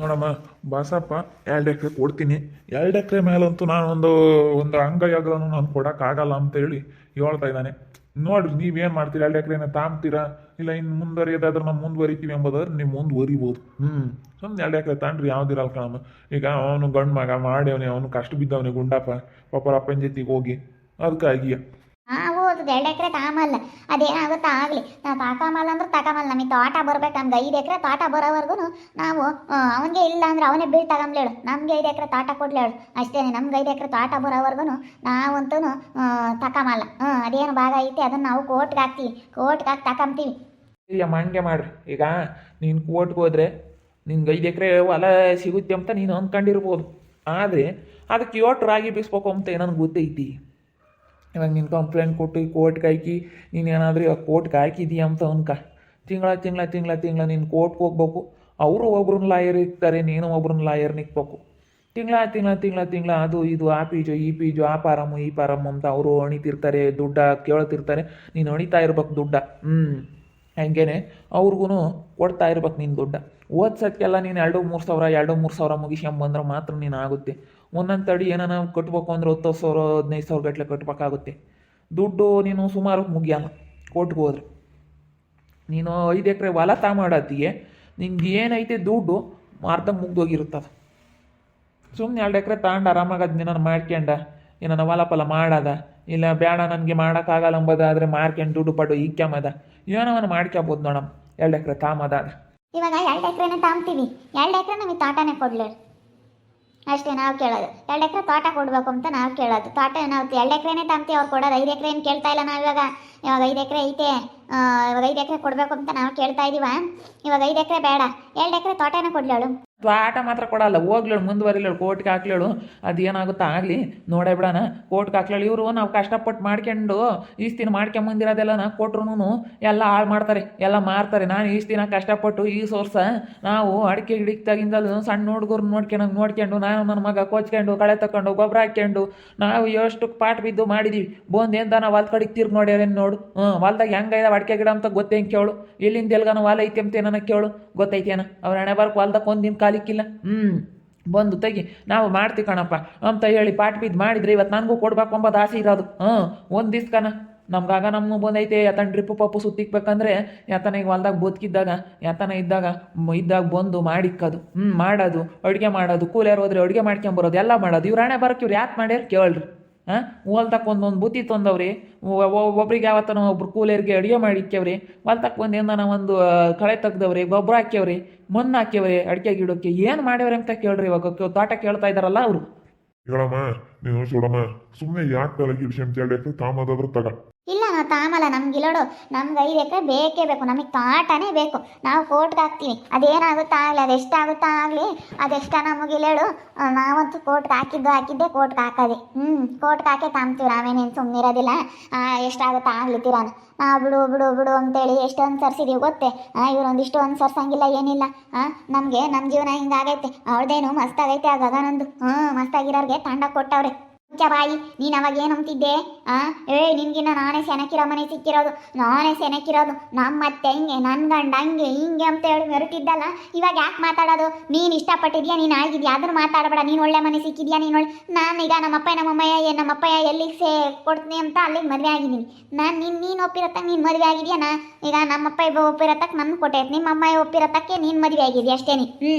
ನೋಡಮ್ಮ ಬಾಸಪ್ಪ ಎರಡು ಎಕರೆ ಕೊಡ್ತೀನಿ. ಎರಡು ಎಕರೆ ಮೇಲಂತೂ ನಾನು ಒಂದು ಒಂದು ನಾನು ಕೊಡೋಕ್ಕಾಗಲ್ಲ ಅಂತ ಹೇಳಿ ಹೇಳ್ತಾ ಇದ್ದಾನೆ. ನೋಡ್ರಿ ನೀವೇನು ಮಾಡ್ತೀರಿ? ಎರಡು ಎಕರೆನ ತಾಂಬ್ತೀರಾ ಇಲ್ಲ ಇನ್ನು ಮುಂದುವರಿಯೋದಾದ್ರೆ ನಾವು ಮುಂದುವರಿತೀವಿ ಎಂಬುದಾದ್ರೆ ನೀವು ಮುಂದುವರಿಬೋದು. ಹ್ಞೂ ಸುಮ್ಮನೆ ಎರಡು ಎಕರೆ ತಾಂಡ್ರಿ ಯಾವ್ದಿರಲ್ಲ ಕಣಮ್ಮ. ಈಗ ಅವನು ಗಂಡು ಮಗ ಮಾಡ್ಯವನೆ ಅವನು ಕಷ್ಟ ಬಿದ್ದವನಿಗೆ ಗುಂಡಪ್ಪ. ಪಾಪರ ಅಪ್ಪನ ಜೊತೆಗೆ ಹೋಗಿ ಅದಕ್ಕಾಗಿ ಹೌದು ಎರಡು ಎಕರೆ ತಾಮಲ್ಲ ಅದೇನಾಗುತ್ತಾ ಆಗಲಿ? ನಾವು ತಾಕಾಮಲ್ಲ ಅಂದ್ರೆ ತಕಮಲ್ಲ ನಮಗೆ ತೋಟ ಬರಬೇಕು ನಮ್ಗೆ ಐದು ಎಕರೆ ತೋಟ ಬರೋವರೆಗೂ ನಾವು ಅವನಿಗೆ ಇಲ್ಲ ಅಂದ್ರೆ ಅವನೇ ಬೀಳ್ ತಗೊಂಬ್ಲೇಳು ನಮ್ಗೆ ಐದು ಎಕರೆ ತೋಟ ಕೊಡ್ಲೇಳು ಅಷ್ಟೇ ನಮ್ಗೆ ಐದು ಎಕರೆ ತೋಟ ಬರೋವರೆಗೂ ನಾವಂತೂ ತಕಮಲ್ಲ ಹ್ಞೂ ಅದೇನು ಭಾಗ ಐತೆ, ಅದನ್ನು ನಾವು ಕೋರ್ಟ್ಗೆ ಹಾಕ್ತೀವಿ. ಕೋರ್ಟ್ಗೆ ಹಾಕಿ ತಕೊಂತೀವಿ ಇಲ್ಲ ಮಂಡ್ಯ ಮಾಡ್ರಿ. ಈಗ ನೀನು ಕೋರ್ಟ್ಗೆ ಹೋದ್ರೆ ನಿನ್ಗೆ ಐದು ಎಕರೆ ಹೊಲ ಸಿಗುತ್ತೆ ಅಂತ ನೀನು ಅಂದ್ಕೊಂಡಿರ್ಬೋದು ಆದರೆ ಅದಕ್ಕೆ ಯೋಟ್ ರಾಗಿ ಬೀಸ್ಬೇಕು ಅಂತ ನನಗೆ ಗೊತ್ತೈತಿ ಇವಾಗ ನೀನು ಕಂಪ್ಲೇಂಟ್ ಕೊಟ್ಟು ಕೋರ್ಟ್ಗೆ ಹಾಕಿ, ನೀನು ಏನಾದರೂ ಇವಾಗ ಕೋರ್ಟ್ಗೆ ಹಾಕಿದೀಯ ಅಂತ ಅನ್ಕ ತಿಂಗಳ ತಿಂಗಳ ತಿಂಗಳ ತಿಂಗಳ ನೀನು ಕೋರ್ಟ್ಗೆ ಹೋಗ್ಬೇಕು. ಅವರು ಒಬ್ರನ್ನ ಲಾಯರ್ ಇರ್ತಾರೆ, ನೀನು ಒಬ್ರನ್ನ ಲಾಯರ್ ನಿಕ್ಬೇಕು. ತಿಂಗಳ ತಿಂಗಳ ತಿಂಗಳ ತಿಂಗಳ, ಅದು ಇದು, ಆ ಪೀಜು, ಈ ಪೀಜು, ಆ ಪಾರಮ್ಮು ಈ ಪಾರಮ್ಮು ಅಂತ ಅವರು ಅಣಿತಿರ್ತಾರೆ ದುಡ್ಡ ಕೇಳ್ತಿರ್ತಾರೆ. ನೀನು ಅಣಿತಾ ಇರ್ಬೇಕು ದುಡ್ಡ. ಹ್ಞೂ ಹಂಗೇನೆ ಅವ್ರಿಗೂ ಕೊಡ್ತಾ ಇರ್ಬೇಕು ನೀನು ದುಡ್ಡ. ಓದ್ಸೋಕ್ಕೆಲ್ಲ ನೀನು ಎರಡು ಮೂರು ಸಾವಿರ, ಎರಡು ಮೂರು ಸಾವಿರ ಮುಗಿಸ್ಕೊಂಬಂದ್ರೆ ಮಾತ್ರ ನೀನು ಆಗುತ್ತೆ. ಒಂದೊಂದು ತಡಿ ಏನಾನ ಕಟ್ಬೇಕು ಅಂದ್ರೆ ಹತ್ತು ಸಾವಿರ, ಹದಿನೈದು ಸಾವಿರ ಗಟ್ಟಲೆ ಕಟ್ಬೇಕಾಗುತ್ತೆ. ದುಡ್ಡು ನೀನು ಸುಮಾರು ಮುಗಿಯಲ್ಲ ಕೋರ್ಟ್ಗೆ ನೀನು ಐದು ಎಕರೆ ಹೊಲ ತಾ ಮಾಡತ್ತಿಗೆ ನಿಂಗೆ ಏನೈತೆ ದುಡ್ಡು ಅರ್ಧ ಮುಗ್ದೋಗಿರುತ್ತದ. ಸುಮ್ಮನೆ ಎರಡು ಎಕರೆ ತಗೊಂಡು ಆರಾಮಾಗಿ ಅದನ್ನ ನಾನು ಮಾಡ್ಕೊಂಡ ಏನಾನ ಹೊಲ ಪಲ ಮಾಡದ ಇಲ್ಲ, ಬೇಡ, ನನಗೆ ಮಾಡೋಕ್ಕಾಗಲ್ಲ ಅಂಬೋದಾದ್ರೆ ಮಾರ್ಕೆಂಡ್ ದುಡ್ಡು ಪಡು ಏನೋ ಏನವನ್ನ ಮಾಡ್ಕೋಬೋದು ನೋಡಮ್. ಎರಡು ಎಕರೆ ತಾಮದಾದ್ರೆ ಇವಾಗ ಎರಡು ಎಕರೆನ ತಾಮ್ತೀವಿ. ಎರಡು ಎಕರೆ ನಮಗೆ ತೋಟನೇ ಕೊಡ್ಲೇಳು ಅಷ್ಟೇ, ನಾವು ಕೇಳೋದು. ಎರಡು ಎಕರೆ ತೋಟ ಕೊಡಬೇಕು ಅಂತ ನಾವು ಕೇಳೋದು. ತೋಟ ನಾವು ಎರಡು ಎಕರೆನೇ ತಾಂಬ್ತೀವಿ ಅವ್ರು ಕೊಡೋದು. ಐದು ಎಕರೆ ಏನು ಕೇಳ್ತಾ ಇಲ್ಲ ನಾವು ಇವಾಗ? ಇವಾಗ ಐದು ಎಕರೆ ಐತೆ. ಇವಾಗ ಐದು ಎಕರೆ ಕೊಡಬೇಕು ಅಂತ ನಾವು ಕೇಳ್ತಾ ಇದ್ದೀವ ಇವಾಗ ಐದು ಎಕರೆ ಬೇಡ. ಎರಡು ಎಕರೆ ತೋಟನೇ ಕೊಡ್ಲೇಳು ಆಟ ಮಾತ್ರ ಕೊಡಲ್ಲ. ಹೋಗ್ಲೇಳು, ಮುಂದುವರಿಲೇಳು, ಕೋರ್ಟ್ಗೆ ಹಾಕ್ಲೇಳು. ಅದು ಆಗಲಿ? ನೋಡೇ ಬಿಡೋಣ. ಕೋರ್ಟ್ಗೆ ಹಾಕ್ಲೇಳು. ಇವರು ನಾವು ಕಷ್ಟಪಟ್ಟು ಮಾಡ್ಕೊಂಡು ಈಸ್ ದಿನ ನಾ ಕೊಟ್ರು ಎಲ್ಲ ಹಾಳು ಮಾಡ್ತಾರೆ. ಎಲ್ಲ ಮಾರ್ತಾರೆ. ನಾನು ಈಸ್ ದಿನ ಕಷ್ಟಪಟ್ಟು ಈ ಸೋರ್ಸ ನಾವು ಅಡಿಕೆ ಗಿಡಕ್ತಾಗಿಂದಲೂ ಸಣ್ಣ ಹುಡುಗರು ನೋಡ್ಕೊಂಡು ನೋಡ್ಕೊಂಡು, ನಾನು ನನ್ನ ಮಗ ಕೊಚ್ಕೊಂಡು, ಕಳೆ ತಕೊಂಡು, ಗೊಬ್ಬರ ಹಾಕ್ಕೊಂಡು, ನಾವು ಎಷ್ಟು ಪಾಟ್ ಬಿದ್ದು ಮಾಡಿದೀವಿ. ಬಂದೇಂದ ನಾವು ಹೊಲ್ದ ಕಡೆಗೆ ತಿರ್ಗಿ ನೋಡ್ಯಾರೇನು ನೋಡು? ಹ್ಞೂ, ಹೊಲ್ದಾಗ ಹೆಂಗೈದ ಅಡಿಕೆ ಗಿಡ ಅಂತ ಗೊತ್ತೇನು ಕೇಳು? ಎಲ್ಲಿಂದ ಎಲ್ಗನ ಹೊಲ ಐತೆ ಅಂತ ಏನನ ಕೇಳು? ಗೊತ್ತೈತೇನ? ಅವ್ರ ಹಣೆ ಬರ್ಕ್ ಹೊಲ್ದಾಗ ಒಂದಿನ ಕಾಲಿಕ್ಕಿಲ್ಲ ಹ್ಞೂ ಬಂದು ತೆಗಿ. ನಾವು ಮಾಡ್ತೀವಿ ಕಣಪ್ಪ. ಅಂತ ಹೇಳಿ ಪಾಟ್ ಬಿದ್ದು ಮಾಡಿದ್ರೆ ಇವತ್ತು ನನಗೂ ಕೊಡ್ಬೇಕು ಅಂಬೋದು ಆಸೆ ಇರೋದು. ಹ್ಞೂ, ಒಂದು ದಿವ್ಸ ಕಣ. ನಮ್ಗಾಗ ನಮ್ಮ ಬಂದೈತೆ. ಯಾತನ ಡ್ರಿಪ್ಪು ಪಪ್ಪು ಸುತ್ತಿಕ್ಬೇಕಂದ್ರೆ ಯಾತನ ಈಗ ಹೊಲ್ದಾಗ ಬದುಕಿದ್ದಾಗ, ಯಾತನ ಇದ್ದಾಗ ಇದ್ದಾಗ ಬಂದು ಮಾಡಿಕ್ಕದು. ಹ್ಞೂ ಮಾಡೋದು, ಅಡುಗೆ ಮಾಡೋದು, ಕೂಲಿಯರ್ ಹೋದ್ರೆ ಅಡುಗೆ ಮಾಡ್ಕೊಂಬರೋದು, ಎಲ್ಲ ಮಾಡೋದು. ಇವ್ರು ಹಣೆ ಬರೋಕೆ ಇವ್ರು ಯಾಕೆ ಮಾಡ್ಯಾರ ಕೇಳ್ರಿ. ಹಾಂ ಹೊಲ್ತಕ್ಕ ಒಂದೊಂದು ಬುತ್ತಿ ತಂದವ್ರಿ. ಒಬ್ರಿಗೆ ಯಾವತ್ತನ ಒಬ್ರು ಕೂಲಿಯರ್ಗೆ ಅಡುಗೆ ಮಾಡಿಕ್ಯವ್ರಿ ಹೊಲ್ತಕ್ಕ ಒಂದು ಏನನ ಒಂದು ಕಳೆ ತೆಗ್ದವ್ರಿ, ಗೊಬ್ಬರ ಹಾಕ್ಯವ್ರಿ, ಮಣ್ಣು ಹಾಕ್ಯವ್ರಿ ಅಡಿಕೆ ಗಿಡಕ್ಕೆ. ಏನು ಮಾಡ್ಯವ್ರಿ ಅಂತ ಕೇಳ್ರಿ ಇವಾಗ. ತೋಟ ಕೇಳ್ತಾ ಇದಾರಲ್ಲ ಅವರು. ಹೇಳಮ್ಮ, ನೀನು ಸುಡಮ್ಮ ಸುಮ್ಮನೆ ಯಾಕೆ ತಲೆಗೆ ಎರಡು ಎಕರೆ ತಾಮದಾದ್ರೆ ತಗ. ಇಲ್ಲ ನಾವು ತಾಮಲ್ಲ ನಮ್ಗೆ ಇಲ್ಲೋಡು ನಮ್ಗೆ ಐದು ಎಕರೆ ಬೇಕೇ ಬೇಕು ನಮಗೆ ತೋಟನೇ ಬೇಕು. ನಾವು ಕೋರ್ಟ್ಗೆ ಹಾಕ್ತೀವಿ. ಅದೇನಾಗುತ್ತಾ ಆಗಲಿ ಅದೆಷ್ಟಾಗುತ್ತಾ ಆಗಲಿ ಅದೆಷ್ಟ ನಮಗೆ ಇಲ್ಲೇಳು ಆ, ನಾವಂತೂ ಕೋರ್ಟ್ಗೆ ಹಾಕಿದ್ದು ಹಾಕಿದ್ದೆ ಕೋರ್ಟ್ಗೆ ಹಾಕೋದೆ. ಹ್ಞೂ ಕೋರ್ಟ್ಗೆ ಹಾಕೇ ತಾಮ್ತೀವಿ ನಾವೇನೇನು ಸುಮ್ಮನಿರೋದಿಲ್ಲ ಎಷ್ಟಾಗುತ್ತಾ ಆಗಲಿ ತೀರಾನು. ನಾವು ಬಿಡು ಬಿಡು ಬಿಡು ಅಂತೇಳಿ ಎಷ್ಟೊಂದು ಅನುಸರಿಸಿದೀವಿ ಗೊತ್ತೇ? ಹಾಂ ಇವ್ರು ಒಂದಿಷ್ಟು ಅನುಸರಿಸಂಗಿಲ್ಲ ಏನಿಲ್ಲ. ಹಾಂ ನಮಗೆ ನಮ್ಮ ಜೀವನ ಹಿಂಗಾಗೈತೆ ಅವ್ರದ್ದೇನು ಮಸ್ತಾಗೈತೆ ಆ ಗಗನಂದು. ಹ್ಞೂ ಮಸ್ತಾಗಿರೋರಿಗೆ ತಂಡ ಕೊಟ್ಟವ್ರೆ. ಬಾಯಿ, ನೀನು ಅವಾಗ ಏನು ಅಂತಿದ್ದೆ ಆ? ಏ ನಿನ್ಗಿನ್ನ ನಾನೇ ಸೆನಕಿರೋ ಮನೆ ಸಿಕ್ಕಿರೋದು, ನಾನೇ ಸೆನಕಿರೋದು ನಮ್ಮ ಅತ್ತೆ ಹಿಂಗೆ ನನ್ನ ಗಂಡ ಹಂಗೆ, ಹಿಂಗೆ ಅಂತ ಹೇಳಿ ಮೆರುಟಿದ್ದಲ್ಲ ಇವಾಗ ಯಾಕೆ ಮಾತಾಡೋದು? ನೀನು ಇಷ್ಟಪಟ್ಟಿದ್ಯಾ? ನೀನು ಆಗಿದ್ಯಾ? ಅದ್ರ ಮಾತಾಡಬೇಡ. ನೀನು ಒಳ್ಳೆ ಮನೆ ಸಿಕ್ಕಿದ್ಯಾ? ನೀನು ಒಳ್ಳೆ ನಾನೀಗ ನಮ್ಮಪ್ಪ ನಮ್ಮಮ್ಮಯ್ಯ ನಮ್ಮಪ್ಪಯ್ಯ ಎಲ್ಲಿಗೆ ಸೇ ಕೊಡ್ತೀನಿ ಅಂತ ಅಲ್ಲಿಗೆ ಮದುವೆ ಆಗಿದ್ದೀನಿ. ನಾನು ನೀನು ನೀನು ಒಪ್ಪಿರತ್ತಕ್ಕೆ ನೀನು ಮದುವೆ ಆಗಿದ್ಯಾ? ನಾ ಈಗ ನಮ್ಮಪ್ಪ ಇಬ್ಬ ಒಪ್ಪಿರತ್ತಕ್ಕೆ ನನ್ನ ಕೊಟ್ಟೆ. ನಿಮ್ಮ ಅಮ್ಮಯ್ಯ ಒಪ್ಪಿರತ್ತಕ್ಕೆ ನೀನು ಮದುವೆ ಆಗಿದ್ಯಾ? ಅಷ್ಟೇ ನೀ ಹ್ಞೂ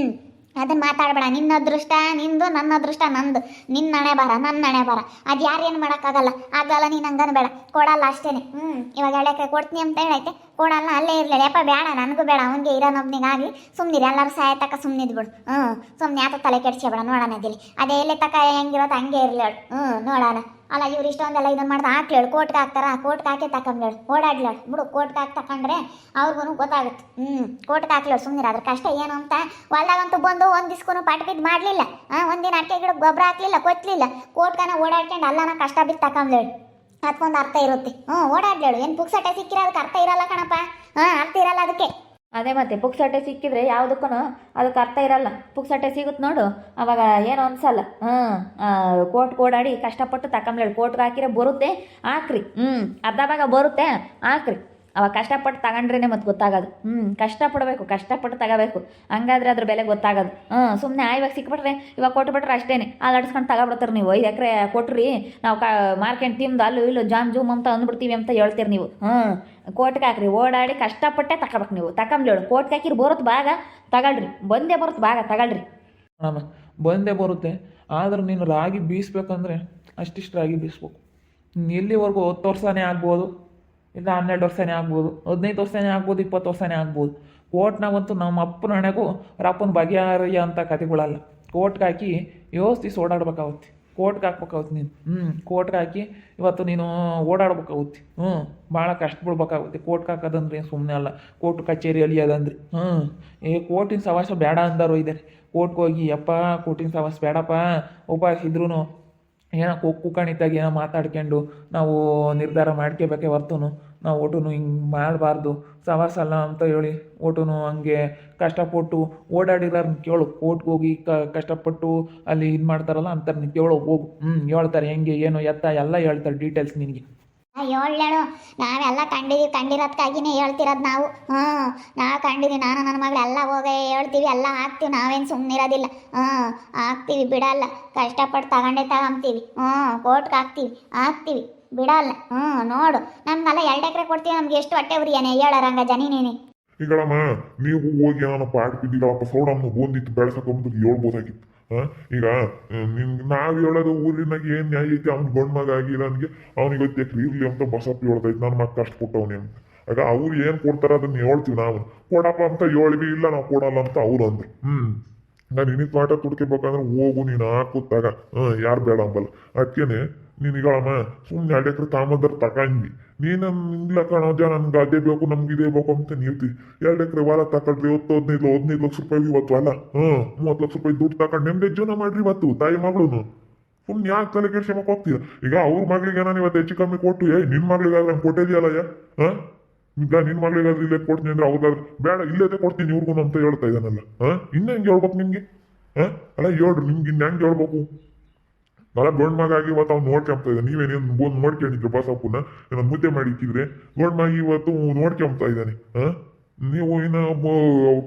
ಅದನ್ನ ಮಾತಾಡಬೇಡ. ನಿನ್ನ ಅದೃಷ್ಟ, ನಿಂದು ನನ್ನ ಅದೃಷ್ಟ, ನಂದು. ನಿನ್ನ ಹಣೆ ಬಾರ ನನ್ನ ಹಣೆ ಬರ ಅದು ಯಾರೇನು ಮಾಡೋಕ್ಕಾಗಲ್ಲ. ಆಗಲ್ಲ ನೀನು ಹಂಗನ ಬೇಡ. ಕೊಡಲ್ಲ ಅಷ್ಟೇನೆ. ಹ್ಞೂ ಇವಾಗ ಹೇಳಕ್ಕೆ ಕೊಡ್ತೀನಿ ಅಂತ ಹೇಳೈತೆ. ಕೊಡಲ್ಲ, ಅಲ್ಲೇ ಇರಲಿಲ್ಲ ಯಪ್ಪ ಬೇಡ ನನಗೂ ಬೇಡ. ಅವನಿಗೆ ಇರೋನೊಬ್ನಿಗಾಗಲಿ ಸುಮ್ಮನಿರಿ ಎಲ್ಲರೂ ಸಹಾಯ ತಕ ಸುಮ್ಮನಿದ್ಬಿಡು ಹ್ಞೂ ಸುಮ್ಮನೆ ಯಾತ ತಲೆ ಕೆಡ್ಸ್ಕೊಬೇಡ. ನೋಡೋಣ ಅದಿಲ್ಲಿ ಅದೇ ಎಲ್ಲಿ ತಕ ಹೆಂಗಿರೋದು ಹಂಗೆ ಇರಲಿ ಹ್ಞೂ ನೋಡೋಣ. ಅಲ್ಲ ಇವ್ರು ಇಷ್ಟೊಂದೆಲ್ಲ ಇದನ್ನ ಮಾಡ್ತಾ ಹಾಕ್ಲೇಳು ಕೋಟ್ಗೆ ಹಾಕ್ತಾರ ಕೋಟ್ಗೆ ಹಾಕಿ ತಕೊಂಬ್ಲೇಳು ಓಡಾಡ್ಲೇಳು ಬಿಡು ಕೋಟ್ಗೆ ಹಾಕಿ ತಕೊಂಡ್ರೆ ಅವ್ರಿಗೂ ಗೊತ್ತಾಗುತ್ತೆ. ಹ್ಞೂ ಕೋಟ್ಗೆ ಹಾಕ್ಲೇಳು ಸುಮ್ಮನೆ ಅದ್ರ ಕಷ್ಟ ಏನು ಅಂತ ಹೊಲ್ದಾಗಂತೂ ಬಂದು ಒಂದು ದಿಸ್ಗೂ ಪಾಠ ಬಿದ್ದು ಮಾಡಲಿಲ್ಲ. ಹಾಂ ಒಂದಿನ ಅಡಿಕೆ ಗಿಡಕ್ಕೆ ಗೊಬ್ಬರ ಹಾಕ್ಲಿಲ್ಲ ಕೊಚ್ಚಲಿಲ್ಲ ಕೋಟ್ಗನ ಓಡಾಡ್ಕೊಂಡು ಅಲ್ಲನ ಕಷ್ಟ ಬಿದ್ದು ತಕೊಂಡ್ಳು ಅದಕ್ಕೊಂದು ಅರ್ಥ ಇರುತ್ತೆ. ಹ್ಞೂ ಓಡಾಡ್ಲೇಳು ಏನು ಪುಕ್ಸಟೆ ಸಿಕ್ಕಿರೋದಕ್ಕೆ ಅರ್ಥ ಇರಲ್ಲ ಕಣಪ್ಪ. ಹಾಂ, ಅರ್ಥ ಇರಲ್ಲ ಅದಕ್ಕೆ. ಅದೇ ಮತ್ತೆ ಪುಕ್ಸಟ್ಟೆ ಸಿಕ್ಕಿದ್ರೆ ಯಾವುದಕ್ಕೂ ಅದಕ್ಕೆ ಅರ್ಥ ಇರಲ್ಲ. ಪುಕ್ಸಟ್ಟೆ ಸಿಗುತ್ತೆ ನೋಡು. ಅವಾಗ ಏನು ಅನ್ಸಲ್ಲ. ಹ್ಞೂ ಕೋಟ್ ಕೋಡಾಡಿ ಕಷ್ಟಪಟ್ಟು ತಕೊಂಬ್ಲೇಳು ಕೋಟ್ಗೆ ಹಾಕಿರೋ ಬರುತ್ತೆ, ಹಾಕ್ರಿ. ಹ್ಞೂ ಅರ್ಧ ಭಾಗ ಬರುತ್ತೆ, ಹಾಕ್ರಿ. ಅವಾಗ ಕಷ್ಟಪಟ್ಟು ತಗೊಂಡ್ರೇ ಮತ್ತೆ ಗೊತ್ತಾಗೋದು. ಹ್ಞೂ ಕಷ್ಟಪಡಬೇಕು, ಕಷ್ಟಪಟ್ಟು ತಗೋಬೇಕು. ಹಂಗಾದ್ರೆ ಅದ್ರ ಬೆಲೆ ಗೊತ್ತಾಗೋದು. ಹ್ಞೂ ಸುಮ್ಮನೆ ಇವಾಗ ಸಿಕ್ಬಿಟ್ರೆ ಇವಾಗ ಕೊಟ್ಬಿಟ್ರೆ ಅಷ್ಟೇನೆ. ಅಲ್ಲಾಡಿಸ್ಕೊಂಡು ತಗೊಬಿಡ್ತಾರೆ ನೀವು. ಐದು ಎಕರೆ ಕೊಟ್ರಿ, ನಾವು ಕ ಮಾರ್ಕೆಟ್ ತಿಂದು ಅಲ್ಲೂ ಇಲ್ಲೂ ಜಾಮ್ ಜೂಮ್ ಅಂತ ಅಂದ್ಬಿಡ್ತೀವಿ ಅಂತ ಹೇಳ್ತೀರಿ ನೀವು. ಹ್ಞೂ ಕೋಟ್ಗೆ ಹಾಕ್ರಿ. ಓಡಾಡಿ ಕಷ್ಟಪಟ್ಟೆ ತಗೋಬೇಕು ನೀವು. ತಗೊಂಬ್ಲೇಳು ಕೋಟ್ಗೆ ಹಾಕಿರಿ ಬರುತ್ತೆ ಭಾಗ ತಗೊಳ್ರಿ. ಬಂದೇ ಬರುತ್ತೆ ಭಾಗ ತಗೊಳ್ರಿ. ಅಮ್ಮ, ಬಂದೇ ಬರುತ್ತೆ. ಆದ್ರೆ ನೀನು ರಾಗಿ ಬೀಸ್ಬೇಕಂದ್ರೆ ಅಷ್ಟಿಷ್ಟು ರಾಗಿ ಬೀಸ್ಬೇಕು. ಎಲ್ಲಿವರೆಗೂ ಹತ್ತು ವರ್ಷನೇ ಆಗ್ಬೋದು. ಇಲ್ಲ ಹನ್ನೆರಡು ವರ್ಷನೇ ಆಗ್ಬೋದು, ಹದಿನೈದು ವರ್ಷನೇ ಆಗ್ಬೋದು, ಇಪ್ಪತ್ತು ವರ್ಷನೇ ಆಗ್ಬೋದು. ಕೋರ್ಟ್ನಾಗಂತೂ ನಮ್ಮ ಅಪ್ಪನ ಹಣೆಗೂ ಬಗೆಹರಿಯ ಅಂತ ಕತೆಗಳಲ್ಲ ಕೋರ್ಟ್ಗೆ ಹಾಕಿ ಯೋಚಿಸಿ ಓಡಾಡ್ಬೇಕಾಗುತ್ತೆ. ಕೋರ್ಟ್ಗೆ ಹಾಕ್ಬೇಕಾಗುತ್ತೆ ನೀನು. ಹ್ಞೂ ಕೋರ್ಟ್ಗೆ ಹಾಕಿ ಇವತ್ತು ನೀನು ಓಡಾಡ್ಬೇಕಾಗುತ್ತೆ. ಹ್ಞೂ ಭಾಳ ಕಷ್ಟ ಬಿಡ್ಬೇಕಾಗುತ್ತೆ ಕೋಟ್ಗೆ ಹಾಕೋದಂದ್ರೆ ಸುಮ್ಮನೆ ಅಲ್ಲ. ಕೋರ್ಟ್ ಕಚೇರಿಯಲ್ಲಿ ಅದಂದ್ರೆ. ಹ್ಞೂ ಏ, ಕೋರ್ಟಿನ ಸವಾಸ ಬೇಡ ಅಂದರು ಇದ್ದಾರೆ. ಕೋರ್ಟ್ಗೆ ಹೋಗಿ ಅಪ್ಪ ಕೋರ್ಟಿನ ಸವಾಸ ಬೇಡಪ್ಪ. ಉಪವಾಸ ಇದ್ರೂ ಏನೋ ಕುಕ್ಕಣಿತಾಗ ಏನೋ ಮಾತಾಡ್ಕೊಂಡು ನಾವು ನಿರ್ಧಾರ ಮಾಡ್ಕೋಬೇಕೆ ಹೊರ್ತುನು. ನಾವು ಒಟುನು ಹಿಂಗೆ ಮಾಡಬಾರ್ದು. ಸವಾಸಲ್ಲ ಅಂತ ಹೇಳಿ ಒಟುನು ಹಂಗೆ ಕಷ್ಟಪಟ್ಟು ಓಡಾಡಿರೋರ್ನ ಕೇಳು. ಕೋರ್ಟ್ಗೆ ಹೋಗಿ ಕ ಕಷ್ಟಪಟ್ಟು ಅಲ್ಲಿ ಇದು ಮಾಡ್ತಾರಲ್ಲ ಅಂತಾರನ್ನ ಕೇಳು. ಹೋಗು. ಹ್ಞೂ ಹೇಳ್ತಾರೆ. ಹೆಂಗೆ, ಏನು, ಎತ್ತ, ಎಲ್ಲ ಹೇಳ್ತಾರೆ ಡೀಟೇಲ್ಸ್ ನಿನಗೆ. ಏಳೇಳು ನಾವೆಲ್ಲ ಕಂಡಿದ್ದೀವಿ ಕಂಡಿರೋದಕ್ಕಾಗಿನೇ ಹೇಳ್ತಿರೋದು ನಾವು. ಹ್ಞೂ. ನಾವು ಕಂಡಿದ್ದೀವಿ ನಾನು ನನ್ನ ಮಗಳು ಎಲ್ಲ ಹೋಗಿ ಹೇಳ್ತೀವಿ, ಎಲ್ಲ ಹಾಕ್ತೀವಿ, ನಾವೇನು ಸುಮ್ಮನಿರೋದಿಲ್ಲ ಹ್ಞೂ. ಹಾಕ್ತೀವಿ, ಬಿಡಲ್ಲ. ಕಷ್ಟಪಟ್ಟು ತಗೊಂಡೇ ತಗೊಂತೀವಿ. ಹ್ಞೂ. ಕೋಟ್ಗೆ ಹಾಕ್ತೀವಿ ಹಾಕ್ತೀವಿ, ಬಿಡಲ್ಲ. ಹ್ಞೂ, ನೋಡು. ನಮ್ಗೆಲ್ಲ ಎರಡು ಎಕರೆ ಕೊಡ್ತೀವಿ, ನಮ್ಗೆ ಎಷ್ಟು ಹೊಟ್ಟೆ ಉರಿಯಾನೆ? ಹೇಳೋ ರಂಗ ಜನಿ ನೀನು. ಈಗಳಮ್ಮ, ನೀವು ಹೋಗಿ ಏನೋ ಪಾಠ ಬಿದ್ದಿಗಳಪ್ಪ ಸೌಡನ್ನು ಬಂದಿತ್ತು ಬಂದು ಹೇಳ್ಬೋದಾಗಿತ್ತು. ಈಗ ನಿಮ್ಗೆ ನಾವ್ ಹೇಳೋದು ಊರಿನಾಗ ಏನ್ ನ್ಯಾಯ ಐತಿ, ಅವ್ನ ಗಂಡ್ ಮಗ ಆಗಿರೋನ್ಗೆ ಅವ್ನಿಗೆ ಗೊತ್ತೈತ್ರಿ ಇರ್ಲಿ ಅಂತ ಬಸಪ್ಪ ಹೇಳ್ತೈತಿ ನನ್ನ ಮಕ್ಕ ಕಷ್ಟ ಕೊಟ್ಟವ್ ಅಂತ. ಆಗ ಅವ್ರು ಏನ್ ಕೊಡ್ತಾರ ಅದನ್ನ ಹೇಳ್ತೀವಿ ನಾವು. ಕೊಡಪ್ಪ ಅಂತ ಹೇಳಿವಿ ಇಲ್ಲ ನಾವು ಕೊಡಲ್ಲ ಅಂತ ಅವ್ರು ಅಂದ್ರು. ಹ್ಮ್. ನಾನು ಇನ್ನಿತ್ ಮಾಟ ತುಡ್ಕೋಬೇಕಂದ್ರೆ ಹೋಗು, ನೀನು ಹಾಕುತ್ತಾಗ. ತಗ ಹ್ಮ್ ಯಾರು ಬೇಡ ಅಂಬಲ್ಲ. ಅದಕ್ಕೇನೆ ನೀನು ಈಗಳಮ್ಮ ಸುಮ್ಮನೆ ಎಕರೆ ತಾಮದ್ರ ತಗೊಂಡ್ವಿ ನೀನು ಇಲ್ಲ ಕಣಜ ನನ್ಗೆ ಅದೇ ಬೇಕು, ನಮ್ಗೆ ಇದೇ ಬೇಕು ಅಂತ ನೀಡ್ತೀವಿ ಎರಡು ಎಕರೆ ವಾರ ತಕೊಂಡ್ರಿ ಇವತ್ತು ಹದಿನೈದು ಹದಿನೈದು ಲಕ್ಷ ರೂಪಾಯಿ ಇವತ್ತು ಅಲ್ಲ. ಹ್ಞೂ, ಮೂವತ್ತು ಲಕ್ಷ ರೂಪಾಯಿ ದುಡ್ಡು ತಗೊಂಡು ನೆಮ್ಮದಿ ಜೀವನ ಮಾಡ್ರಿ ಇವತ್ತು, ತಾಯಿ ಮಗಳು ಸುಮ್ಮನೆ ಯಾಕೆ ತಲೆ ಕೆಡ್ಸ್ಕೊಂಬಕ್ ಹೋಗ್ತೀಯ? ಈಗ ಅವ್ರ ಮಗಳಿಗೆ ನಾನು ಇವತ್ತು ಹೆಚ್ಚು ಕಮ್ಮಿ ಕೊಟ್ಟು ಏ ನಿನ್ನ ಮಗಳಿಗಾದ್ರೆ ನಂಗೆ ಕೊಟ್ಟಿದ್ಯಲ್ಲ ಯಾ ಹಾಂ? ಈಗ ನಿನ್ನ ಮಗಳಿಗಾದ್ರೆ ಇಲ್ಲೇ ಕೊಡ್ತೀನಿ ಅಂದ್ರೆ ಅವ್ರಿಗಾದ್ರೆ ಬೇಡ, ಇಲ್ಲೇ ಕೊಡ್ತೀನಿ ಇವ್ರಿಗೂ ಅಂತ ಹೇಳ್ತಾ ಇದ್ದಾನಲ್ಲ. ಹಾಂ? ಇನ್ನ ಹೆಂಗೆ ಹೇಳ್ಬೇಕು ನಿಮಗೆ? ಹಾಂ? ಅಲ್ಲ ಹೇಳ್ರಿ, ನಿಮ್ಗೆ ಇನ್ನು ಹೆಂಗೆ ಹೇಳ್ಬೇಕು? ನಾಳೆ ದೊಡ್ಡ ಮಗ ಆಗಿ ಇವತ್ತು ಅವ್ನು ನೋಡ್ಕೊಂಬ್ತಾ ಇದ್ದಾನೆ. ನೀವೇನೇನು ಬಂದು ನೋಡ್ಕೊಂಡಿದ್ರು ಬಸಪ್ಪನ ನನ್ನ ಮುದ್ದೆ ಮಾಡಿ ಇಟ್ಟಿದ್ರೆ ಗಂಡ್ ಮಗ ಇವತ್ತು ನೋಡ್ಕೊಂಬ್ತಾ ಇದ್ದಾನೆ. ಹಾಂ? ನೀವು ಇನ್ನು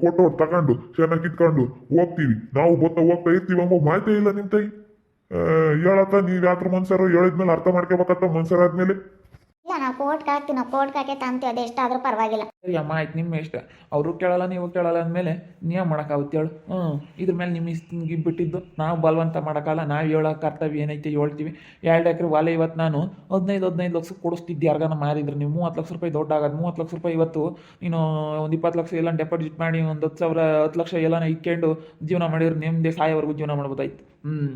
ಫೋಟೋ ತಗೊಂಡು ಚೆನ್ನಾಗಿ ಕಿತ್ಕೊಂಡು ಹೋಗ್ತೀವಿ. ನಾವು ಬತ್ತ ಹೋಗ್ತಾ ಇರ್ತೀವಿ ಅಂಬ ಮಾಹಿತಿ ಇಲ್ಲ ನಿಮ್ ತಾಯಿ. ಹೇಳತ್ತ ನೀವು ಯಾತ್ರ ಮನ್ಸರು? ಹೇಳಿದ್ಮೇಲೆ ಅರ್ಥ ಮಾಡ್ಕೋಬೇಕತ್ತ ಮನ್ಸರಾದ್ಮೇಲೆ? ಇಲ್ಲ ನಾವು ಕೋರ್ಟ್ಗೆ ಹಾಕ್ತೀವಿ ನಾವು ಕೋರ್ಟ್ಗೆ ಹಾಕಿ ತಾಂತೀವಿ ಅದೆಷ್ಟಾದರೂ ಪರವಾಗಿಲ್ಲ. ಅಮ್ಮ, ಆಯ್ತು, ನಿಮ್ಮ ಇಷ್ಟ. ಅವರು ಕೇಳಲ್ಲ, ನೀವು ಕೇಳಲ್ಲ ಅಂದಮೇಲೆ ನೀವು ಮಾಡೋಕ್ಕಾಗುತ್ತೆ ಹೇಳು. ಹ್ಞೂ ಇದ್ರ ಮೇಲೆ ನಿಮ್ಮ ಇಷ್ಟ ಬಿಟ್ಟಿದ್ದು, ನಾವು ಬಲವಂತ ಮಾಡೋಕ್ಕಲ್ಲ, ನಾವು ಹೇಳೋ ಕರ್ತವ್ಯ ಏನೈತೆ ಹೇಳ್ತೀವಿ. ಎರಡು ಎಕರೆ ವಾಲೆ ಇವತ್ತು ನಾನು ಹದಿನೈದು ಹದಿನೈದು ಲಕ್ಷ ಕೊಡಿಸ್ತಿದ್ದೆ, ಯಾರಿಗಾನ ಮಾರಿದ್ರೆ. ನೀವು ಮೂವತ್ತು ಲಕ್ಷ ರೂಪಾಯಿ ದೊಡ್ಡ ಆಗೋದು, ಮೂವತ್ತು ಲಕ್ಷ ರೂಪಾಯಿ ಇವತ್ತು ನೀನು ಒಂದು ಇಪ್ಪತ್ತು ಲಕ್ಷ ಎಲ್ಲ ಡೆಪಾಸಿಟ್ ಮಾಡಿ, ಒಂದು ಹತ್ತು ಸಾವಿರ, ಹತ್ತು ಲಕ್ಷ ಎಲ್ಲ ಇಕ್ಕೊಂಡು ಜೀವನ ಮಾಡಿದ್ರೆ ನಿಮ್ಮದೇ ಸಾಯೋವರೆಗೂ ಜೀವನ ಮಾಡ್ಬೋದಾಯ್ತು. ಹ್ಞೂ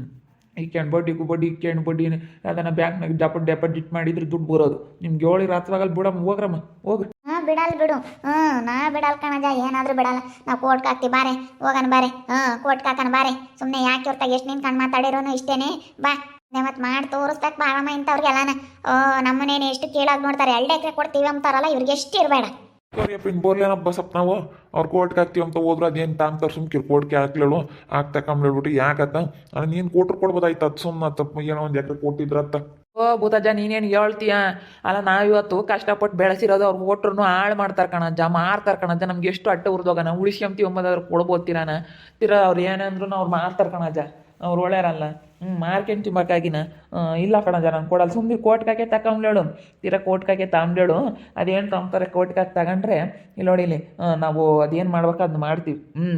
ಇಕ್ಕೊಂಡು ಬಡ್ಡಿಗೂ ಬಡ್ಡಿ ಇಕ್ಕೊಂಡು ಬಡ್ಡಿ ಬ್ಯಾಂಕ್ ಬ್ಯಾಂಕ್ನಾಗ ಡಪ ಡೆಪಾಸಿಟ್ ಮಾಡಿದ್ರೆ ದುಡ್ಡು ಬರೋದು. ನಿಮ್ಗೆ ರಾತ್ರಿ ಆಗಲ್ಲ ಬಿಡಮ್ಮ, ಹೋಗ್ರಮ್ಮ ಹೋಗ್ರಿ ಹಾ ಬಿಡಲ್ಲ ಬಿಡು. ಹ್ಞೂ ನಾ ಬಿಡಲ್ಲ ಕಣಜ, ಏನಾದರೂ ಬಿಡಲ್ಲ ನಾವು ಕೋರ್ಟ್ಗೆ ಕಾಕ್ತಿ ಬಾರೆ ಹೋಗಣ ಬಾರೆ. ಹಾ ಕೋಟ್ ಕಾಕನ ಬಾರೆ. ಸುಮ್ಮನೆ ಯಾಕೆ ಇರ್ತಾಗ ಎಷ್ಟು ಕಣ್ ಮಾತಾಡಿರೋನು ಇಷ್ಟೇನೆ? ಬಾ ಮತ್ತೆ ಮಾಡಿ ಬಾಳಮ್ಮ ಇಂಥವ್ರಿಗೆಲ್ಲನ. ಓ, ನಮ್ಮನೇನು ಎಷ್ಟು ಕೀಳಾಗಿ ನೋಡ್ತಾರೆ, ಎರಡು ಎಕರೆ ಕೊಡ್ತೀವಿ ಅಂತಾರಲ್ಲ, ಇವ್ರಿಗೆ ಎಷ್ಟು ಇರಬೇಡ. ಸರಿಯಪ್ಪ ಬೋರ್ಲೇನಪ್ಪ ಬೋರ್ಲೇನ ಬಸಪ್ಪ ನಾವು? ಅವ್ರು ಕೋರ್ಟ್ಗೆ ಹಾಕ್ತೀವಿ ಅಂತ ಹೋದ್ರೆ, ಅದೇನು ತಾಂಬ್ತಾರೆ ಸುಮ್ಕಿರ್ ಕೋರ್ಟ್ಗೆ ಹಾಕ್ಲೇಳು ಹಾಕ್ತಾ ಕಂಬ್ಲೇಳ್ಬಿಟ್ಟು ಯಾಕತ್ತ ನೀನು ಕೊಟ್ರು ಕೊಡ್ಬೋದಾಯ್ತು, ಅದು ಸುಮ್ಮನೆ ತಪ್ಪು ಏನೋ ಒಂದು ಎಕರೆ ಕೊಟ್ಟಿದ್ರತ್ತ ಓ ಭೂತಜ್ಜ ನೀನೇನು ಹೇಳ್ತೀಯ? ಅಲ್ಲ ನಾವಿವತ್ತು ಕಷ್ಟಪಟ್ಟು ಬೆಳೆಸಿರೋದು ಅವ್ರು ಕೊಟ್ರು ಹಾಳು ಮಾಡ್ತಾರೆ ಕಣಜ್ಜ ಮಾರ್ತಾರೆ ಕಣಜ್ಜ ನಮ್ಗೆ ಎಷ್ಟು ಅಟ್ಟೆ ಉರ್ದೋಗನ ಉಳಿಸ್ಕೊಂತೀವಿ ಅಂಬೋದಾದ್ರು ತಿರ, ಅವ್ರು ಏನಂದ್ರು ಅವ್ರು ಮಾರ್ತಾರೆ ಕಣಜ್ಜ ಅವ್ರು ಒಳ್ಳೆಯರಲ್ಲ. ಹ್ಞೂ ಮಾರ್ಕೆಟ್ ತಿಮ್ಮಕ್ಕಾಗಿನ ಇಲ್ಲ ಕಣ ಜನ ಕೊಡಲ್ಲ ಸುಮ್ಮನೆ ಕೋಟ್ಕಾಕೆ ತಗೊಂಬ್ಲೇಳು ತೀರಾ ಕೋಟ್ಕಾಕೆ ತಾಂಬ್ಲೇಳು ಅದೇನು ತಗೊಂತಾರೆ ಕೋಟ್ಕಾಕೆ ತಗೊಂಡ್ರೆ, ಇಲ್ಲಿ ನೋಡಿ ಇಲ್ಲಿ ನಾವು ಅದೇನು ಮಾಡ್ಬೇಕು ಅದನ್ನ ಮಾಡ್ತೀವಿ. ಹ್ಞೂ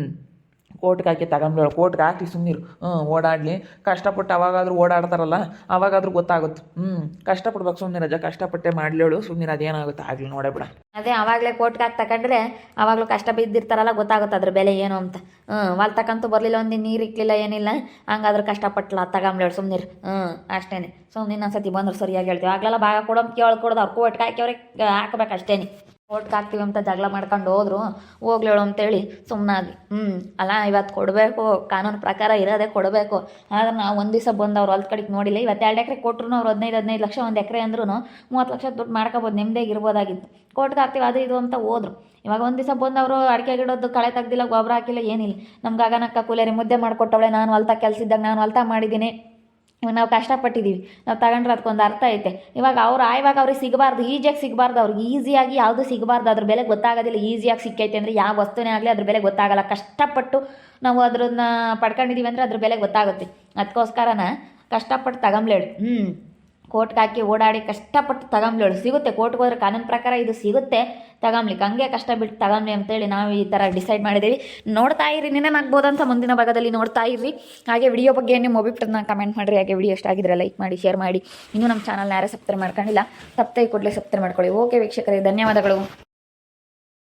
ಕೋರ್ಟ್ಗೆ ಹಾಕಿ ತಗೊಂಬೇಡ ಕೋರ್ಟ್ಗೆ ಹಾಕಿ ಸುಮ್ಮನಿರು ಹ್ಞೂ, ಓಡಾಡಲಿ. ಕಷ್ಟಪಟ್ಟು ಅವಾಗಾದರೂ ಓಡಾಡ್ತಾರಲ್ಲ, ಅವಾಗಾದ್ರೂ ಗೊತ್ತಾಗುತ್ತೆ. ಹ್ಞೂ, ಕಷ್ಟಪಡ್ಬೇಕು ಸುಮ್ಮನೆ ರಜಾ, ಕಷ್ಟಪಟ್ಟೆ ಮಾಡ್ಲೇಳು ಸುಮ್ಮನೆ ಅದೇನಾಗುತ್ತೆ? ಆಗಲಿ ನೋಡೇ ಬಿಡ. ಅದೇ ಅವಾಗಲೇ ಕೋರ್ಟ್ಗೆ ಹಾಕಿ ತಗೊಂಡ್ರೆ ಅವಾಗಲೂ ಕಷ್ಟ ಬಿದ್ದಿರ್ತಾರಲ್ಲ, ಗೊತ್ತಾಗುತ್ತೆ ಅದ್ರ ಬೆಲೆ ಏನು ಅಂತ. ಹ್ಞೂ ಹೊಲ್ ತಕ್ಕಂತೂ ಬರಲಿಲ್ಲ, ಒಂದು ನೀರು ಇಕ್ಲಿಲ್ಲ, ಏನಿಲ್ಲ. ಹಂಗಾದ್ರೆ ಕಷ್ಟಪಟ್ಟಲ್ಲ ತಗೊಂಬ್ಲೇಳು ಸುಮ್ಮನಿರು ಹ್ಞೂ ಅಷ್ಟೇ ಸುಮ್ಮನೆ ಇನ್ನೊಂದ್ಸತಿ ಬಂದ್ರೆ ಸರಿಯಾಗಿ ಹೇಳ್ತೀವಿ. ಆಗಲೆಲ್ಲ ಭಾಗ ಕೊಡೋದು ಕೇಳ್ಕೊಡೋದು ಅವ್ರು ಕೋರ್ಟ್ಗೆ ಹಾಕಿವ್ರಿಗೆ ಹಾಕ್ಬೇಕು ಅಷ್ಟೇನೆ ಹಾಕ್ತೀವಿ ಅಂತ ಜಗಳ ಮಾಡ್ಕೊಂಡು ಹೋದ್ರು. ಹೋಗ್ಲೇಳು ಅಂತೇಳಿ ಸುಮ್ಮನಾದ್ವಿ ಹ್ಞೂ ಅಲ್ಲ ಇವತ್ತು ಕೊಡಬೇಕು. ಕಾನೂನು ಪ್ರಕಾರ ಇರೋದೇ ಕೊಡಬೇಕು. ಆದ್ರೆ ನಾವು ಒಂದು ದಿವಸ ಬಂದು ಅವ್ರು ಹೊಲ್ದ ಕಡೆಗೆ ನೋಡಿಲ್ಲ. ಇವತ್ತು ಎರಡು ಎಕರೆ ಕೊಟ್ಟರು ಅವ್ರು ಹದಿನೈದು ಹದಿನೈದು ಲಕ್ಷ, ಒಂದು ಎಕರೆ ಅಂದ್ರೂ ಮೂವತ್ತು ಲಕ್ಷ ದುಡ್ಡು ಮಾಡ್ಕೋಬೋದು. ನೆಮ್ಮದಿಯಾಗಿ ಇರ್ಬೋದಾಗಿತ್ತು. ಕೋರ್ಟ್ಗೆ ಹಾಕ್ತೀವಿ, ಅದು ಇದು ಅಂತ ಹೋದ್ರು. ಇವಾಗ ಒಂದು ದಿವಸ ಬಂದು ಅವರು ಅಡಿಕೆ ಗಿಡದ್ದು ಕಳೆ ತೆಗ್ದಿಲ್ಲ, ಗೊಬ್ಬರ ಹಾಕಿಲ್ಲ, ಏನಿಲ್ಲ. ನಮ್ಗೆ ಆಗನಕ್ಕ ಕೂಲೇರಿ ಮುದ್ದೆ ಮಾಡಿಕೊಟ್ಟವಳೆ. ನಾನು ಹೊಲ್ತಾ ಕೆಲಸಿದ್ದಾಗ ನಾನು ಹೊಲ್ತಾ ಮಾಡಿದ್ದೀನಿ. ನಾವು ಕಷ್ಟಪಟ್ಟಿದ್ದೀವಿ ನಾವು ತಗೊಂಡ್ರೆ ಅದಕ್ಕೊಂದು ಅರ್ಥ ಐತೆ. ಇವಾಗ ಅವ್ರು ಆಯ್ವಾಗ ಅವ್ರಿಗೆ ಸಿಗಬಾರ್ದು, ಈಜಿಯಾಗಿ ಸಿಗಬಾರ್ದು ಅವ್ರಿಗೆ. ಈಸಿಯಾಗಿ ಯಾವುದು ಸಿಗಬಾರ್ದು, ಅದ್ರ ಬೆಲೆ ಗೊತ್ತಾಗೋದಿಲ್ಲ. ಈಸಿಯಾಗಿ ಸಿಕ್ಕೈತೆ ಅಂದರೆ ಯಾವ ವಸ್ತುನೇ ಆಗಲಿ ಅದ್ರ ಬೆಲೆ ಗೊತ್ತಾಗಲ್ಲ. ಕಷ್ಟಪಟ್ಟು ನಾವು ಅದನ್ನ ಪಡ್ಕೊಂಡಿದ್ದೀವಿ ಅಂದರೆ ಅದ್ರ ಬೆಲೆ ಗೊತ್ತಾಗುತ್ತೆ. ಅದಕ್ಕೋಸ್ಕರನ ಕಷ್ಟಪಟ್ಟು ತಗೊಂಬ್ಲೇಳು ಹ್ಞೂ ಕೋರ್ಟ್ಗೆ ಹಾಕಿ ಓಡಾಡಿ ಕಷ್ಟಪಟ್ಟು ತಗೊಂಬ್ಲೇಳು ಸಿಗುತ್ತೆ, ಕೋರ್ಟ್ಗೆ ಹೋದ್ರೆ ಕಾನೂನು ಪ್ರಕಾರ ಇದು ಸಿಗುತ್ತೆ. ತಗೊಂಬ್ಲಿಕ್ಕೆ ಹಂಗೆ ಕಷ್ಟ ಬಿಟ್ಟು ತಗೊಂಬ್ಲಿ ಅಂತೇಳಿ ನಾವು ಈ ಥರ ಡಿಸೈಡ್ ಮಾಡಿದ್ದೀವಿ. ನೋಡ್ತಾ ಇರಿ ನಿನ್ನೇನಾಗ್ಬೋದಂತ ಮುಂದಿನ ಭಾಗದಲ್ಲಿ ನೋಡ್ತಾ ಇರಿ. ಹಾಗೆ ವಿಡಿಯೋ ಬಗ್ಗೆ ನಿಮ್ಮ ಒಬಿಟ್ಟದನ್ನ ಕಮೆಂಟ್ ಮಾಡಿರಿ. ಹಾಗೆ ವಿಡಿಯೋ ಇಷ್ಟ ಆಗಿದ್ರೆ ಲೈಕ್ ಮಾಡಿ ಶೇರ್ ಮಾಡಿ. ಇನ್ನೂ ನಮ್ಮ ಚಾನಲ್ನ ಯಾರೇ ಸಬ್ಸ್ಕ್ರೈಬ್ ಮಾಡ್ಕೊಂಡಿಲ್ಲ ಸಪ್ತೈ ಕೂಡಲೇ ಸಬ್ಸ್ಕ್ರೈಬ್ ಮಾಡ್ಕೊಳ್ಳಿ. ಓಕೆ ವೀಕ್ಷಕರಿಗೆ ಧನ್ಯವಾದಗಳು.